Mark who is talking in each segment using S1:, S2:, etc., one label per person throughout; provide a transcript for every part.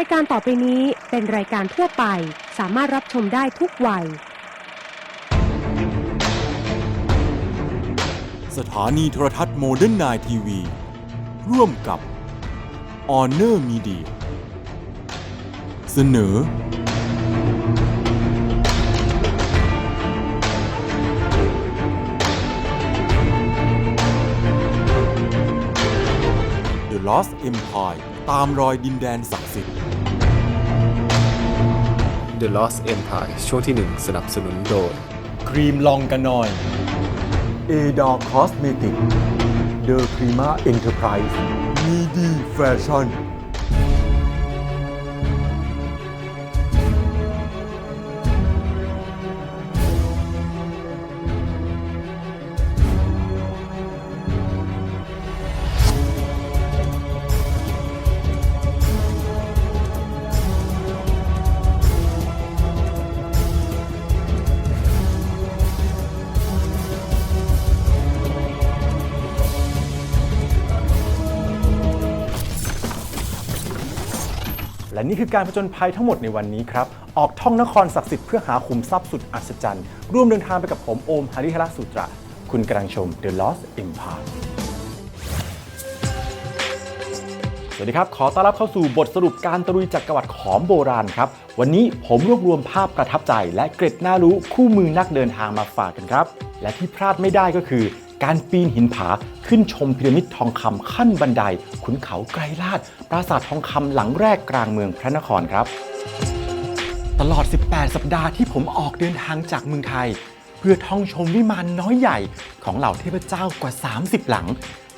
S1: ายการต่อไปนี้เป็นรายการทั่วไป สามารถรับชมได้ทุกวัย
S2: สถานีโทรทัศน์โมเดิร์นไนทีวี ร่วมกับ Honor Media เสนอ The Lost Empire ตามรอยดินแดนศักดิ์สิทธิ์
S3: The Lost Empire ช่วงที่ 1 สนับสนุนโดย
S2: ครีมลองกันหน่อยเอดอคอสเมติกเดอครีมาเอ็นเตอร์ไพรส์มีดีแฟชั่น
S4: และนี่คือการผจญภัยทั้งหมดในวันนี้ครับ ออกท่องนครศักดิ์สิทธิ์เพื่อหาขุมทรัพย์สุดอัศจรรย์ ร่วมเดินทางไปกับผมโอมหาริฮระสุตระ คุณกำลังชม The Lost Empire สวัสดีครับ ขอต้อนรับเข้าสู่บทสรุปการตะลุยจักรวรรดิของโบราณครับ วันนี้ผมรวบรวมภาพประทับใจ และเกร็ดน่ารู้คู่มือนักเดินทางมาฝากกันครับ และที่พลาดไม่ได้ก็คือ การปีนหินผาขึ้นชมพีระมิดทองคำขั้นบันได ขุนเขาไกรลาดปราสาททองคำหลังแรกกลางเมืองพระนครครับ ตลอด 18 สัปดาห์ที่ผมออกเดินทางจากเมืองไทย เพื่อท่องชมวิมานน้อยใหญ่ของเหล่าเทพเจ้ากว่า 30 หลัง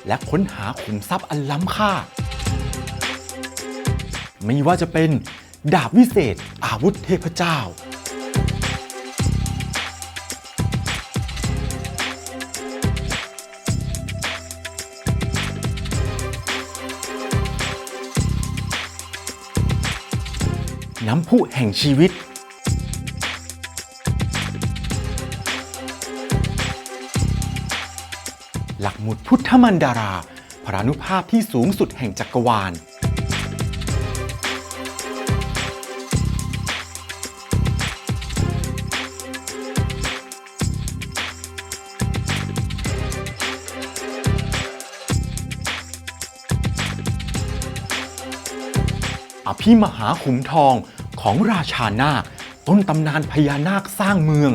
S4: และค้นหาขุมทรัพย์อันล้ำค่า ไม่ว่าจะเป็นดาบวิเศษ อาวุธเทพเจ้า น้ำพุแห่งชีวิต หลักหมุดพุทธมันดารา พรานุภาพที่สูงสุดแห่งจักรวาล อภิมหาขุมทองของราชานาค ต้นตำนานพญานาคสร้างเมือง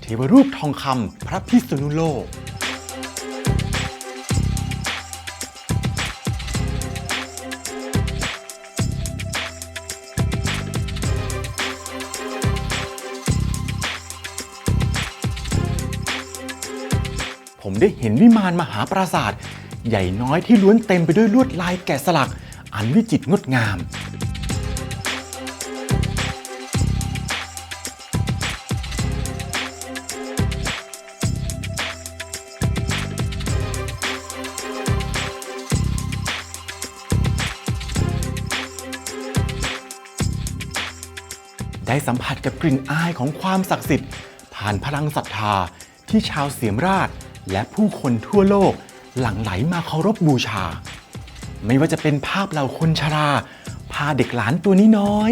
S4: เทวรูปทองคำพระพิษณุโลก ได้เห็นวิมานมหาปราสาทใหญ่น้อยที่ล้วนเต็มไปด้วยลวดลายแกะสลัก อันวิจิตรงดงาม ได้สัมผัสกับกลิ่นอายของความศักดิ์สิทธิ์ ผ่านพลังศรัทธาที่ชาวเสียมราช และผู้คนทั่วโลกหลั่งไหลมาเคารพบูชา ไม่ว่าจะเป็นภาพเหล่าคนชรา พาเด็กหลานตัวนี้น้อย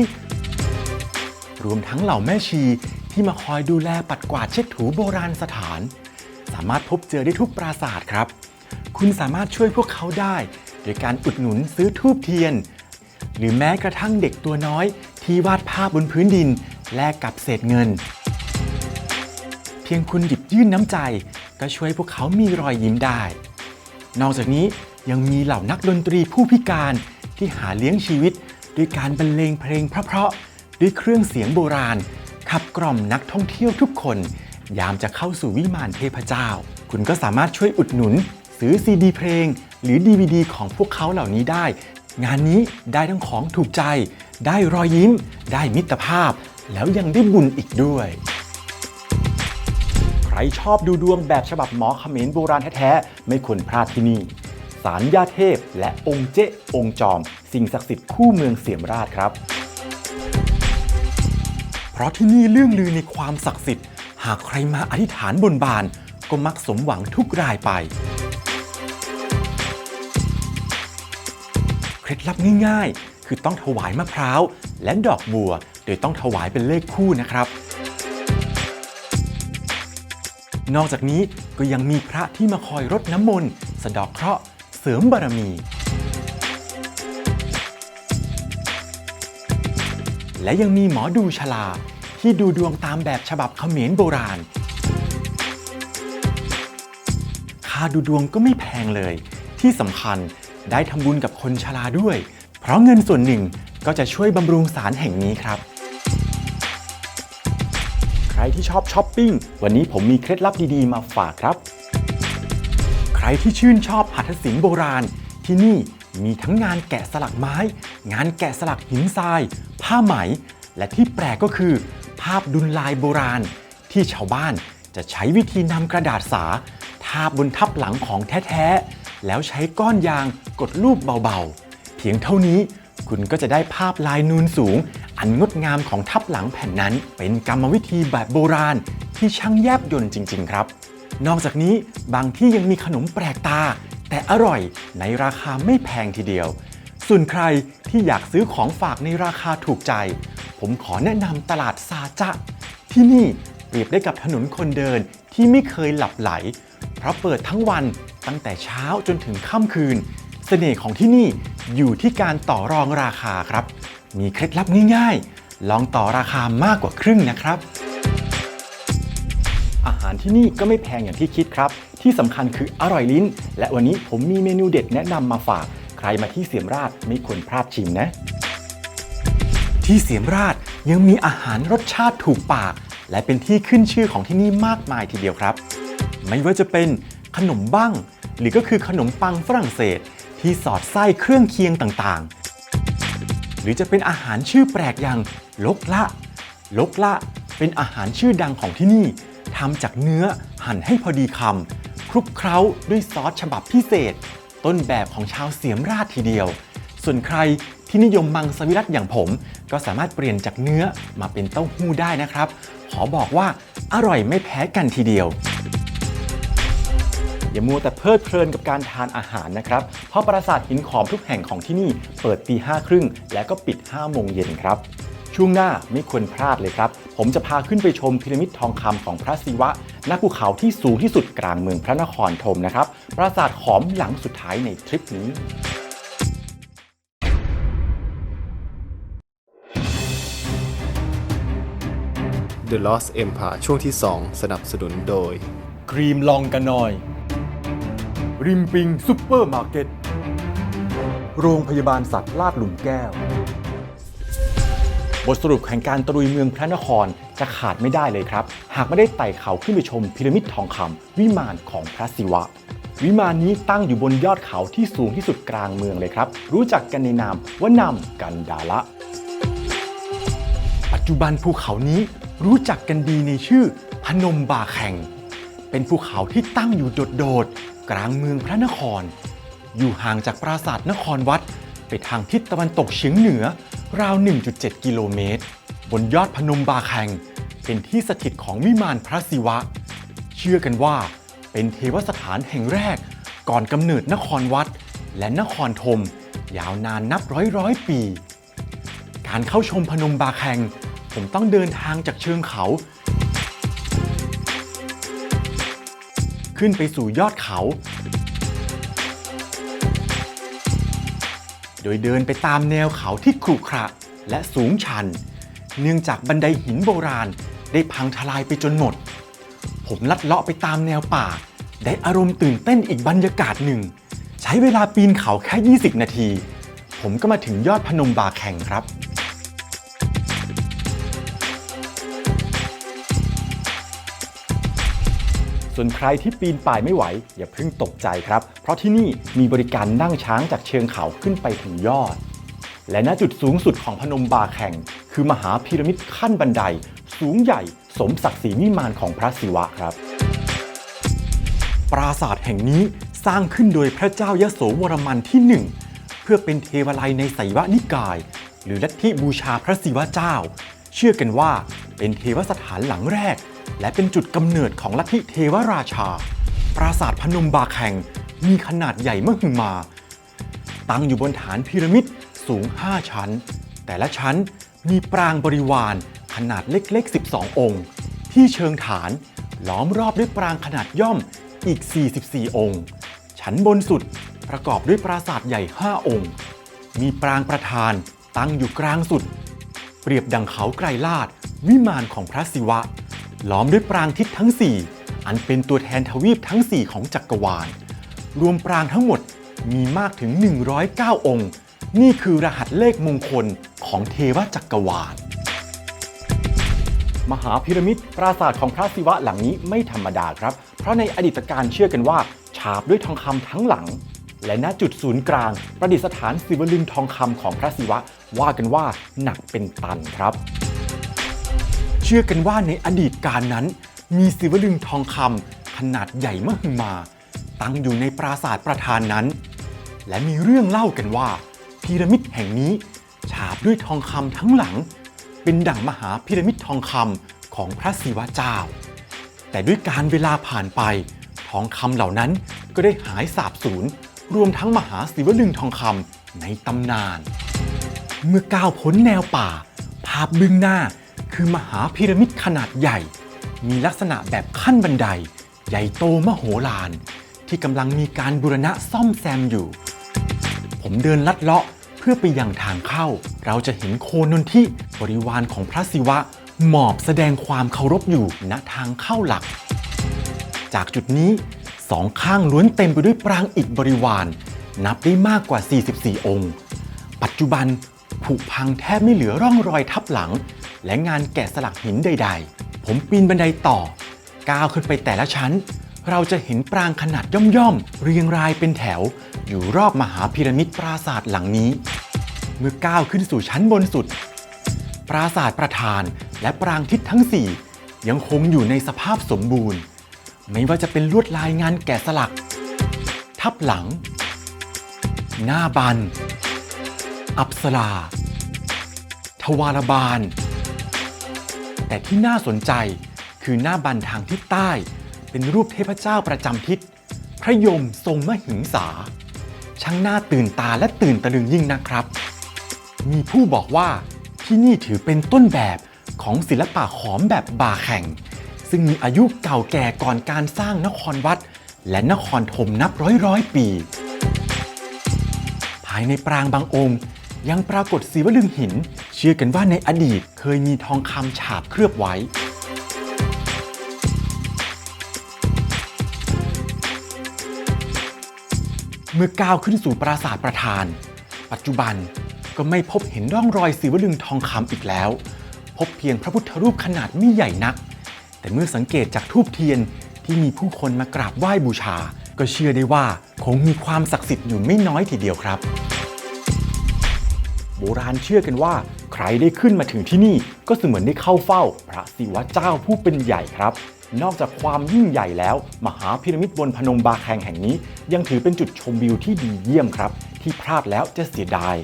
S4: รวมทั้งเหล่าแม่ชีที่มาคอยดูแลปัดกวาดเช็ดถูโบราณสถาน สามารถพบเจอได้ทุกปราสาทครับ คุณสามารถช่วยพวกเขาได้ โดยการอุดหนุนซื้อทูบเทียน หรือแม้กระทั่งเด็กตัวน้อย ที่วาดภาพบนพื้นดิน แลกกับเศษเงิน เพียงคุณหยิบยื่นน้ำใจ ก็ช่วยพวกเขามีรอยยิ้มได้ นอกจากนี้ยังมีเหล่านักดนตรีผู้พิการที่หาเลี้ยงชีวิตด้วยการบรรเลงเพลงเพราะๆด้วยเครื่องเสียงโบราณ ขับกล่อมนักท่องเที่ยวทุกคน ยามจะเข้าสู่วิมานเทพเจ้า คุณก็สามารถช่วยอุดหนุน ซื้อซีดีเพลง หรือ DVD ของพวกเขาเหล่านี้ได้ งานนี้ได้ทั้งของถูกใจ ได้รอยยิ้ม ได้มิตรภาพ แล้วยังได้บุญอีกด้วย รชอบดูดวงแบบฉบับหมอเขมรโบราณแท้ๆ ไม่ควรพลาดที่นี่สารยาเทพ และองค์เจ๊องค์จอม สิ่งศักดิ์สิทธิ์คู่เมืองเสียมราชครับ เพราะที่นี่เรื่องลือในความศักดิ์สิทธิ์ หากใครมาอธิษฐานบนบาน ก็มักสมหวังทุกรายไป เคล็ดลับง่ายๆ คือต้องถวายมะพร้าวและดอกบัว โดยต้องถวายเป็นเลขคู่นะครับ นอกจากนี้ก็ยังมีพระที่มาคอยรดน้ำมนต์สะเดอกเคราะห์เสริมบารมี และยังมีหมอดูชลา ที่ดูดวงตามแบบฉบับเขมรโบราณ ค่าดูดวงก็ไม่แพงเลย ที่สำคัญได้ทำบุญกับคนชราด้วย เพราะเงินส่วนหนึ่งก็จะช่วยบำรุงสารแห่งนี้ครับ รที่ชอบช้อปปิ้ง วันนี้ผมมีเคล็ดลับดีๆ มาฝากครับ ใครที่ชื่นชอบหัตถศิลป์โบราณ ที่นี่มีทั้งงานแกะสลักไม้ งานแกะสลักหินทราย ผ้าไหม และที่แปลกก็คือ ภาพดุลลายโบราณ ที่ชาวบ้านจะใช้วิธีนำกระดาษสา ทาบนทับหลังของแท้ๆ แล้วใช้ก้อนยางกดรูปเบาๆ เพียงเท่านี้ คุณก็จะได้ภาพลายนูนสูง อันงดงามของทับหลังแผ่นนั้น เป็นกรรมวิธีแบบโบราณ ที่ช่างแยบยนต์จริง ๆ ครับ นอกจากนี้บางที่ยังมีขนมแปลกตา แต่อร่อยในราคาไม่แพงทีเดียว ส่วนใครที่อยากซื้อของฝากในราคาถูกใจ ผมขอแนะนำตลาดซาจะที่นี่เปรียบได้กับถนนคนเดินที่ไม่เคยหลับไหล เพราะเปิดทั้งวันตั้งแต่เช้าจนถึงค่ำคืน เสน่ห์ของที่นี่อยู่ที่การต่อรองราคาครับ มีเคล็ดลับง่ายๆ ลองต่อราคามากกว่าครึ่งนะครับ อาหารที่นี่ก็ไม่แพงอย่างที่คิดครับ ที่สำคัญคืออร่อยลิ้น และวันนี้ผมมีเมนูเด็ดแนะนำมาฝาก ใครมาที่เสียมราชไม่ควรพลาดชิมนะ ที่เสียมราชยังมีอาหารรสชาติถูกปาก และเป็นที่ขึ้นชื่อของที่นี่มากมายทีเดียวครับ ไม่ว่าจะเป็นขนมบ้างหรือก็คือขนมปังฝรั่งเศส ที่สอดไส้เครื่องเคียงต่างๆ หรือจะเป็นอาหารชื่อแปลกอย่างลกละ ลกละเป็นอาหารชื่อดังของที่นี่ทำจากเนื้อหั่นให้พอดีคำคลุกเคล้าด้วยซอสฉบับพิเศษ ต้นแบบของชาวเสียมราชทีเดียว ส่วนใครที่นิยมมังสวิรัตอย่างผม ก็สามารถเปลี่ยนจากเนื้อมาเป็นเต้าหู้ได้นะครับ ขอบอกว่าอร่อยไม่แพ้กันทีเดียว อย่ามัวแต่เพลิดเพลินกับการทานอาหารนะครับ เพราะปราสาทหินขอมทุกแห่งของที่นี่เปิดตีห้าครึ่งและก็ปิด5โมงเย็นครับ ช่วงหน้าไม่ควรพลาดเลยครับ ผมจะพาขึ้นไปชมพีระมิดทองคำของพระศิวะณภูเขาที่สูงที่สุดกลางเมืองพระนครธมนะครับ ปราสาทขอมหลังสุดท้ายในทริปนี้
S3: The Lost Empire ช่วงที่ 2 สนับสนุนโดย
S4: ครีมลองกันหน่อย ริมปิงซุปเปอร์มาร์เก็ต โรงพยาบาลสัตว์ลาดหลุมแก้ว บทสรุปแห่งการตรุยเมืองพระนครจะขาดไม่ได้เลยครับ หากไม่ได้ไต่เขาขึ้นไปชมพีระมิดทองคำวิมานของพระศิวะ วิมานนี้ตั้งอยู่บนยอดเขาที่สูงที่สุดกลางเมืองเลยครับ รู้จักกันในนามว่านำกันดาละ ปัจจุบันภูเขานี้รู้จักกันดีในชื่อพนมบาแข่ง เป็นภูเขาที่ตั้งอยู่โดดๆ กลางเมืองพระนคร อยู่ห่างจากปราสาทนครวัด ไปทางทิศตะวันตกเฉียงเหนือ ราว 1.7 กิโลเมตร บนยอดพนมบาแข่งเป็นที่สถิตของวิมานพระศิวะ เชื่อกันว่า เป็นเทวสถานแห่งแรก ก่อนกำเนิดนครวัด และนครธมยาวนานนับร้อยร้อยปี การเข้าชมพนมบาแข่งผมต้องเดินทางจากเชิงเขา ขึ้นไปสู่ยอดเขา โดยเดินไปตามแนวเขาที่ขรุขระและสูงชัน เนื่องจากบันไดหินโบราณได้พังทลายไปจนหมด ผมลัดเลาะไปตามแนวป่า ได้อารมณ์ตื่นเต้นอีกบรรยากาศหนึ่ง ใช้เวลาปีนเขาแค่ 20 นาที ผมก็มาถึงยอดพนมบาแข่งครับ ส่วนใครที่ปีนป่ายไม่ไหว อย่าเพิ่งตกใจครับ เพราะที่นี่มีบริการนั่งช้างจากเชิงเขาขึ้นไปถึงยอด และณจุดสูงสุดของพนมบาแข่ง คือมหาพีระมิดขั้นบันได สูงใหญ่สมศักดิ์ศรีวิมานของพระศิวะครับ ปราสาทแห่งนี้สร้างขึ้นโดยพระเจ้ายโสวรมันที่หนึ่งเพื่อเป็นเทวาลัยในไสยวนิกาย หรือลัทธิบูชาพระศิวะเจ้า เชื่อกันว่าเป็นเทวสถานหลังแรก และเป็นจุดกำเนิดของลัทธิเทวราชา ปราสาทพนมบาแข่งมีขนาดใหญ่มหึมา ตั้งอยู่บนฐานพีระมิดสูง 5 ชั้น แต่ละชั้นมีปรางบริวารขนาดเล็กๆ 12 องค์ ที่เชิงฐานล้อมรอบด้วยปรางขนาดย่อมอีก 44 องค์ ชั้นบนสุดประกอบด้วยปราสาทใหญ่ 5 องค์ มีปรางประธานตั้งอยู่กลางสุด เปรียบดังเขาไกรลาดวิมานของพระศิวะ ล้อมด้วยปรางทิศทั้ง 4 อันเป็นตัวแทนทวีปทั้ง 4 ของจักรวาล รวมปรางทั้งหมดมีมากถึง 109 องค์ นี่คือรหัสเลขมงคลของเทวจักรวาล มหาพีระมิดปราสาทของพระศิวะหลังนี้ไม่ธรรมดาครับ เพราะในอดีตการเชื่อกันว่า ฉาบด้วยทองคำทั้งหลัง และณจุดศูนย์กลาง ประดิษฐานศิวลึงทองคำของพระศิวะ ว่ากันว่าหนักเป็นตันครับ เชื่อกันว่าในอดีตการนั้น มีศิวลึงทองคำขนาดใหญ่มหึมา ตั้งอยู่ในปราสาทประธานนั้น และมีเรื่องเล่ากันว่าพีระมิดแห่งนี้ ฉาบด้วยทองคำทั้งหลัง เป็นดั่งมหาพีระมิดทองคำของพระศิวะเจ้า แต่ด้วยการเวลาผ่านไปทองคำเหล่านั้นก็ได้หายสาบสูญ รวมทั้งมหาศิวลึงทองคำในตำนาน เมื่อก้าวพ้นแนวป่า ภาพเบื้องหน้าคือมหาพีระมิดขนาดใหญ่ มีลักษณะแบบขั้นบันได ใหญ่โตมโหฬารที่กำลังมีการบูรณะซ่อมแซมอยู่ ผมเดินลัดเลาะเพื่อไปยังทางเข้า เราจะเห็นโคนนที่บริวารของพระศิวะ หมอบแสดงความเคารพอยู่ณทางเข้าหลัก จากจุดนี้ สองข้างล้วนเต็มไปด้วยปรางอิฐบริวาร นับได้มากกว่า 44 องค์ ปัจจุบันผุพังแทบไม่เหลือร่องรอยทับหลัง และงานแกะสลักหินใด ๆ ผมปีนบันไดต่อ ก้าวขึ้นไปแต่ละชั้น เราจะเห็นปรางขนาดย่อมๆ เรียงรายเป็นแถว อยู่รอบมหาพีระมิดปราสาทหลังนี้ เมื่อก้าวขึ้นสู่ชั้นบนสุด ปราสาทประธานและปรางทิศทั้ง 4 ยังคงอยู่ในสภาพสมบูรณ์ ไม่ว่าจะเป็นลวดลายงานแกะสลัก ทับหลัง หน้าบัน อัปสรา ทวารบาล แต่ที่น่าสนใจคือหน้าบันทางทิศใต้ เป็นรูปเทพเจ้าประจำทิศ พระยมทรงมหิงสา ช่างน่าตื่นตาและตื่นตะลึงยิ่งนะครับ มีผู้บอกว่าที่นี่ถือเป็นต้นแบบของศิลปะขอมแบบบาแข่ง ซึ่งมีอายุเก่าแก่ก่อนการสร้างนครวัด และนครธมนับร้อยร้อยปี ภายในปรางบางองค์ยังปรากฏศิวลึงหิน เชื่อกันว่าในอดีตเคยมีทองคำฉาบเคลือบไว้ เมื่อก้าวขึ้นสู่ปราสาทประธาน ปัจจุบันก็ไม่พบเห็นร่องรอยศิวลึงทองคำอีกแล้ว พบเพียงพระพุทธรูปขนาดไม่ใหญ่นัก แต่เมื่อสังเกตจากทูบเทียนที่มีผู้คนมากราบไหว้บูชา ก็เชื่อได้ว่าคงมีความศักดิ์สิทธิ์อยู่ไม่น้อยทีเดียวครับ โบราณเชื่อกันว่า ใครได้ขึ้นมาถึงที่นี่ก็เสมือนได้เข้าเฝ้า พระศิวะเจ้าผู้เป็นใหญ่ครับ นอกจากความยิ่งใหญ่แล้ว มหาพีระมิดบนพนมบาแคงแห่งนี้ ยังถือเป็นจุดชมวิวที่ดีเยี่ยมครับ ที่พลาดแล้วจะเสียดาย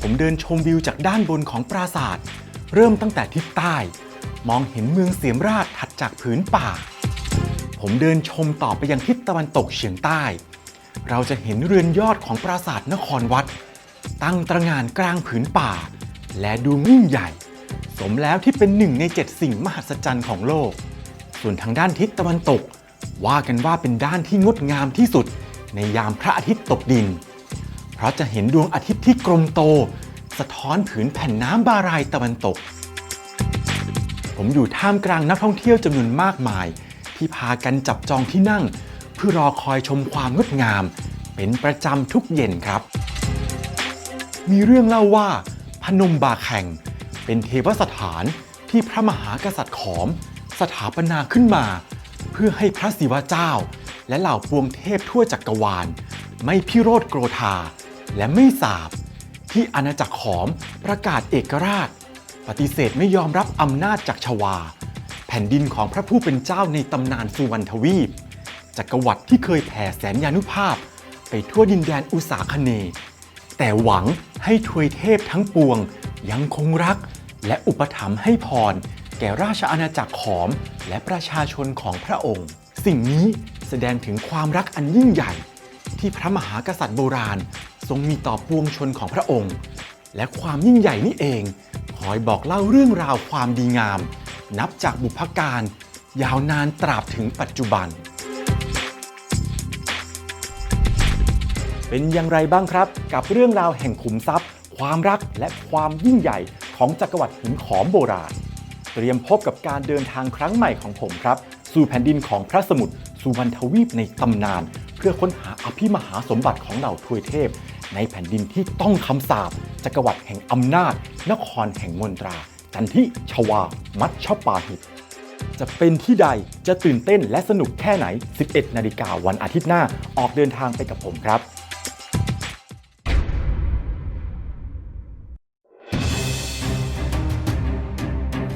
S4: ผมเดินชมวิวจากด้านบนของปราสาท เริ่มตั้งแต่ทิศใต้ มองเห็นเมืองเสียมราชถัดจากผืนป่า ผมเดินชมต่อไปยังทิศตะวันตกเฉียงใต้ เราจะเห็นเรือนยอดของปราสาทนครวัด ตั้งตระหง่านกลางผืนป่า และดูยิ่งใหญ่ สมแล้วที่เป็นหนึ่งในเจ็ดสิ่งมหัศจรรย์ของโลก ส่วนทางด้านทิศตะวันตก ว่ากันว่าเป็นด้านที่งดงามที่สุด ในยามพระอาทิตย์ตกดิน เพราะจะเห็นดวงอาทิตย์ที่กลมโต สะท้อนผืนแผ่นน้ำบารายตะวันตก ผมอยู่ท่ามกลางนักท่องเที่ยวจำนวนมากมาย ที่พากันจับจองที่นั่ง เพื่อรอคอยชมความงดงาม เป็นประจำทุกเย็นครับ มีเรื่องเล่าว่า พนมบาแข่ง เป็นเทวสถานที่พระมหากษัตริย์ขอม สถาปนาขึ้นมา เพื่อให้พระศิวะเจ้า และเหล่าปวงเทพทั่วจักกรวาล ไม่พิโรธโกรธา และไม่สาบ ที่อาณาจักรขอมประกาศเอกราช ปฏิเสธไม่ยอมรับอำนาจจากชวา แผ่นดินของพระผู้เป็นเจ้าในตำนานสุวรรณทวีปจักรวรรดิที่เคยแผ่แสนยานุภาพ ไปทั่วดินแดนอุษาคเน แต่หวังให้ทวยเทพทั้งปวง ยังคงรัก และอุปถัมภ์ให้พร แก่ราชอาณาจักรขอม และประชาชนของพระองค์ สิ่งนี้แสดงถึงความรักอันยิ่งใหญ่ ที่พระมหากษัตริย์โบราณ ทรงมีต่อปวงชนของพระองค์ และความยิ่งใหญ่นี้เอง อยบอกเล่าเรื่องราวความดีงาม นับจากบุพการยาวนานตราบถึงปัจจุบัน เป็นอย่างไรบ้างครับ กับเรื่องราวแห่งขุมทรัพย์ ความรักและความยิ่งใหญ่ของจักรวรรดิหินขอมโบราณ เตรียมพบกับการเดินทางครั้งใหม่ของผมครับ สู่แผ่นดินของพระสมุทรสุวรรณทวีปในตำนาน เพื่อค้นหาอภิมหาสมบัติของเหล่าทวยเทพ ในแผ่นดินที่ต้องคำสาปจักรวรรดิแห่งอำนาจ นครแห่งมนตรา จันทิชวา มัชชปาหิต จะเป็นที่ใดจะตื่นเต้นและสนุกแค่ไหน 11 นาฬิกาวันอาทิตย์หน้าออกเดินทางไปกับผมครับ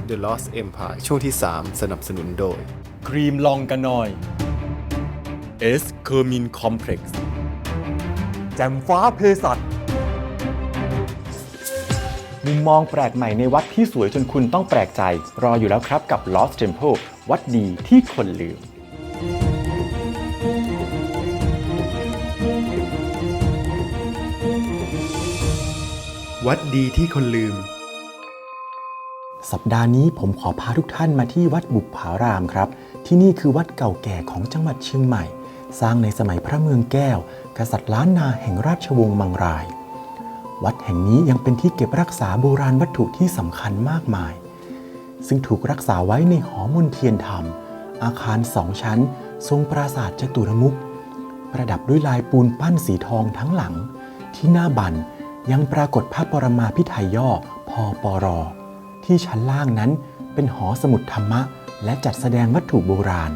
S3: The Lost Empire ช่วงที่ 3 สนับสนุนโดย
S2: ครีมลองกันหน่อยเอสเคอร์มินคอมเพล็กซ์ แจมฟ้าเพสัต
S4: มุมมองแปลกใหม่ในวัดที่สวยจนคุณต้องแปลกใจ รออยู่แล้วครับกับ Lost Temple วัดดีที่คนลืม
S3: วัดดีที่คนลืม
S4: สัปดาห์นี้ผมขอพาทุกท่านมาที่วัดบุปผารามครับ ที่นี่คือวัดเก่าแก่ของจังหวัดเชียงใหม่ สร้างในสมัยพระเมืองแก้ว กษัตริย์ล้านนาแห่งราชวงศ์มังราย วัดแห่งนี้ยังเป็นที่เก็บรักษาโบราณวัตถุที่สำคัญมากมาย ซึ่งถูกรักษาไว้ในหอมนเทียนธรรม อาคารสองชั้น ทรงปราสาทจตุรมุขประดับด้วยลายปูนปั้นสีทองทั้งหลัง ที่หน้าบันยังปรากฏพระปรมาพิไทยย่อพอปรอ ที่ชั้นล่างนั้นเป็นหอสมุดธรรมะ และจัดแสดงวัตถุโบราณ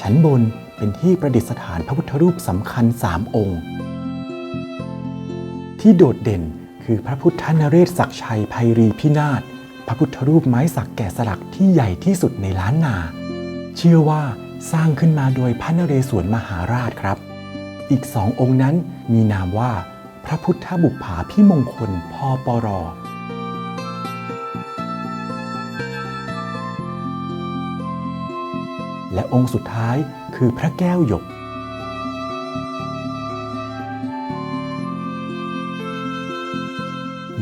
S4: ชั้นบนเป็นที่ประดิษฐานพระพุทธรูปสำคัญสามองค์ ที่โดดเด่นคือพระพุทธนเรศศักดิ์ชัยรีพินาศพระพุทธรูปไม้สักแกะสลักที่ใหญ่ที่สุดในล้านนา เชื่อว่าสร้างขึ้นมาโดยพระนเรศวรมหาราชครับ อีกสององค์นั้นมีนามว่า พระพุทธบุปผาพิมงคลพอปร และองค์สุดท้ายคือพระแก้วหยก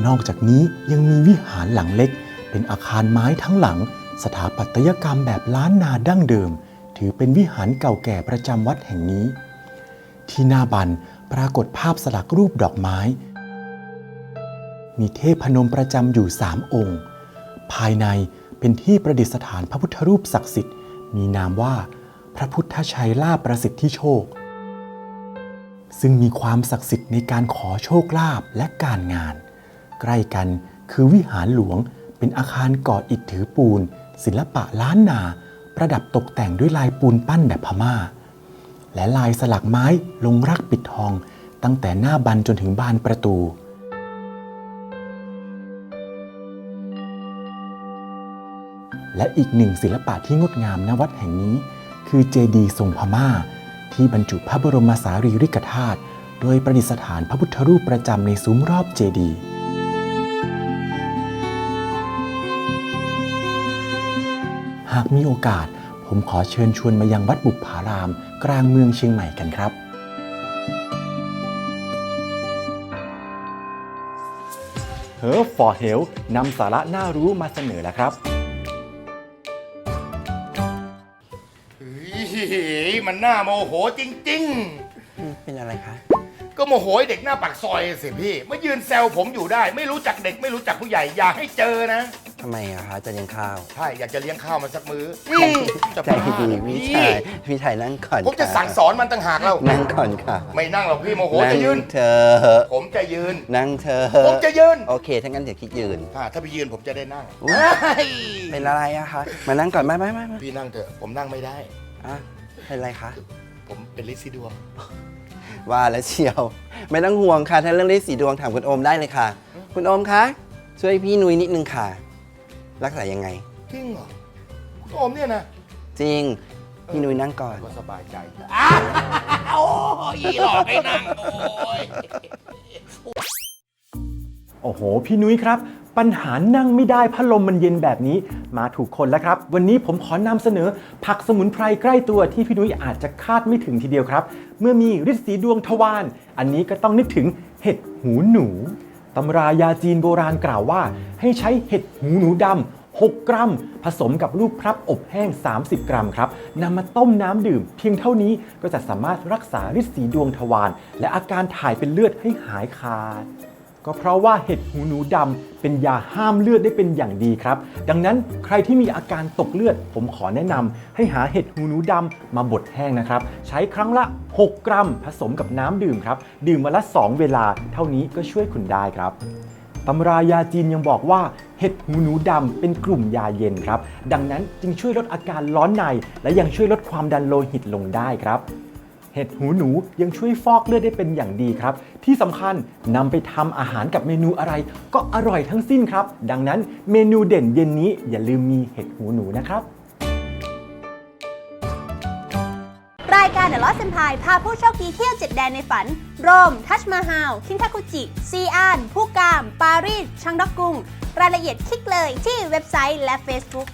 S4: นอกจากนี้ยังมีวิหารหลังเล็ก เป็นอาคารไม้ทั้งหลัง สถาปัตยกรรมแบบล้านนาดั้งเดิม ถือเป็นวิหารเก่าแก่ประจำวัดแห่งนี้ ที่หน้าบันปรากฏภาพสลักรูปดอกไม้ มีเทพพนมประจำอยู่สามองค์ ภายในเป็นที่ประดิษฐานพระพุทธรูปศักดิ์สิทธิ์ มีนามว่า พระพุทธชัยลาภประสิทธิโชค ซึ่งมีความศักดิ์สิทธิ์ในการขอโชคลาภและการงาน ใกล้กันคือวิหารหลวงเป็นอาคารก่ออิฐถือปูน ศิลปะล้านนา ประดับตกแต่งด้วยลายปูนปั้นแบบพม่า และลายสลักไม้ลงรักปิดทอง ตั้งแต่หน้าบันจนถึงบานประตู และอีกหนึ่งศิลปะที่งดงามณวัดแห่งนี้ คือเจดีย์ทรงพม่า ที่บรรจุพระบรมสารีริกธาตุโดยประดิษฐานพระพุทธรูปประจำในซุ้มรอบเจดีย์หากมีโอกาส ผมขอเชิญชวนมายังวัดบุปผาราม กลางเมืองเชียงใหม่กันครับเฮอฟอร์เฮลนำสาระน่ารู้มาเสนอแล้วครับ
S5: มันน่าโมโหจริง
S6: เป็นอะไรคะ
S5: ๆ ก็โมโหไอ้เด็กหน้าปากซอยสิพี่มายืนแซวผมอยู่ได้ ไม่รู้จักเด็กไม่รู้จักผู้ใหญ่อย่าให้เจอนะ
S6: ทำไมอะคะจะเลี้ยงข้าว
S5: ใช่อยากจะเลี้ยงข้าวมันสักมื้ออืมจะ
S6: ใจ
S5: บ้า
S6: ดี
S5: เหรอ
S6: พี่
S5: พี่
S6: ชายพี่ชายนั่งก่อน
S5: ผมจะ
S6: ค่
S5: สั่งสอนมันต่างหากแล้ว
S6: นั่งก่อนค่ะ
S5: ไม่นั่งหรอกพี่โมโห
S6: นั่ง
S5: จะยืน
S6: เธอ
S5: ผมจะยืน
S6: นั่งเธอ
S5: ผมจะยืน
S6: โอเคถ้างั้นเดี๋ยวคิดยืน
S5: อ่าถ้าพี่ยืนผมจะได้นั่ง
S6: อุ๊ย
S5: เฮ้ย
S6: เป็นอะไรอะคะมานั่งก่อนไม่ไม่ไม่ไม่
S5: พี่นั่งเถอะผมนั่งไม่ได้
S6: อะ เป็นอะไรคะ
S5: ผมเป็นลิซิดวง
S6: ว่าแล้วเชียว ไม่ต้องห่วงค่ะ ถ้าเรื่องเลขสีดวงถามคุณโอมได้เลยค่ะ คุณโอมคะ ช่วยพี่นุ้ยนิดนึงค่ะ รักษายังไง
S5: จริงเหรอโอมเนี่ยนะ
S6: จริง พี่นุ้ยนั่งก่อน
S5: ก็สบายใจอ้าวโอ้ยหลอกให้นั่งโอ้ย
S4: โอ้โห พี่นุ้ยครับ ปัญหานั่งไม่ได้พัดลมมันเย็นแบบนี้มาถูกคนแล้วครับ วันนี้ผมขอนำเสนอ ผักสมุนไพรใกล้ตัวที่พี่นุ้ยอาจจะคาดไม่ถึงทีเดียวครับ เมื่อมีฤทธิ์สีดวงทวารอันนี้ก็ต้องนึกถึงเห็ดหูหนูตำรายาจีนโบราณกล่าวว่า ให้ใช้เห็ดหูหนูดำ6 กรัม ผสมกับลูกพลับอบแห้ง 30 กรัมครับนำมาต้มน้ำดื่ม เพียงเท่านี้ก็จะสามารถรักษาฤทธิ์สีดวงทวารและอาการถ่ายเป็นเลือดให้หายขาด ก็เพราะว่าเห็ดหูหนูดำเป็นยาห้ามเลือดได้เป็นอย่างดีครับ ดังนั้นใครที่มีอาการตกเลือด ผมขอแนะนำให้หาเห็ดหูหนูดำมาบดแห้งนะครับ ใช้ครั้งละ 6 กรัม ผสมกับน้ำดื่มครับ ดื่มวันละ 2 เวลา เท่านี้ก็ช่วยคุณได้ครับตำรายาจีนยังบอกว่าเห็ดหูหนูดำเป็นกลุ่มยาเย็นครับ ดังนั้นจึงช่วยลดอาการร้อนใน และยังช่วยลดความดันโลหิตลงได้ครับ เห็ดหูหนูยังช่วยฟอกเลือดได้เป็นอย่างดีครับ ที่สำคัญนำไปทำอาหารกับเมนูอะไร ก็อร่อยทั้งสิ้นครับ ดังนั้นเมนูเด่นเย็นนี้อย่าลืมมีเห็ดหูหนูนะครับ
S7: รายการ The Lost Empire พาผู้โชคดีเที่ยวเจ็ดแดนในฝัน โรม ทัชมาฮาลคินทาคุจิ ซีอาน ผู้กาม ปารีสชังดอกกุง รายละเอียดคลิกเลยที่เว็บไซต์และ Facebook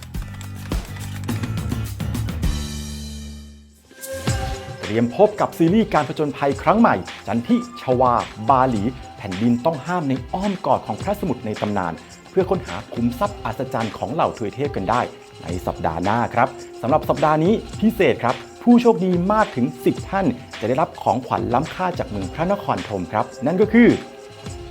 S4: เตรียมพบกับซีรีส์การผจญภัยครั้งใหม่ จันทิชวา บาหลี แผ่นดินต้องห้ามในอ้อมกอดของพระสมุทรในตำนาน เพื่อค้นหาขุมทรัพย์อัศจรรย์ของเหล่าทวยเทพกันได้ ในสัปดาห์หน้าครับสำหรับสัปดาห์นี้พิเศษครับผู้โชคดีมากถึง 10 ท่าน จะได้รับของขวัญล้ำค่าจากเมืองพระนครธมครับ นั่นก็คือ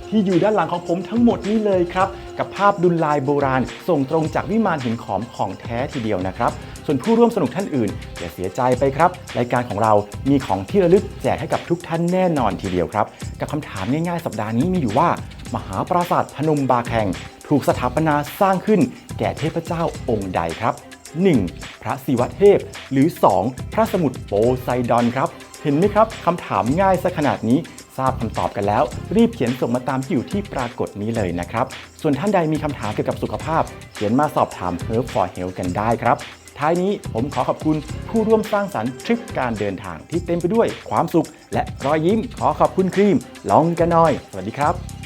S4: ที่อยู่ด้านหลังของผมทั้งหมดนี้เลยครับ กับภาพดุลลายโบราณ ส่งตรงจากวิมานหินขอมของแท้ทีเดียวนะครับ ส่วนผู้ร่วมสนุกท่านอื่นอย่าเสียใจไปครับ รายการของเรามีของที่ระลึกแจกให้กับทุกท่านแน่นอนทีเดียวครับ กับคำถามง่ายๆ สัปดาห์นี้มีอยู่ว่า มหาปราสาทพนมบาแข่งถูกสถาปนาสร้างขึ้นแก่เทพเจ้าองค์ใดครับ 1. พระศิวเทพ หรือ 2. พระสมุทรโปไซดอนครับ เห็นไหมครับคำถามง่ายซะขนาดนี้ทราบคำตอบกันแล้ว รีบเขียนส่งมาตามที่อยู่ที่ปรากฏนี้เลยนะครับ ส่วนท่านใดมีคำถามเกี่ยวกับสุขภาพ เขียนมาสอบถาม Herb for Health กันได้ครับ ท้ายนี้ผมขอขอบคุณผู้ร่วมสร้างสรรค์ทริปการเดินทางที่เต็มไปด้วยความสุข และรอยยิ้มขอขอบคุณครีม ลองกันหน่อย สวัสดีครับ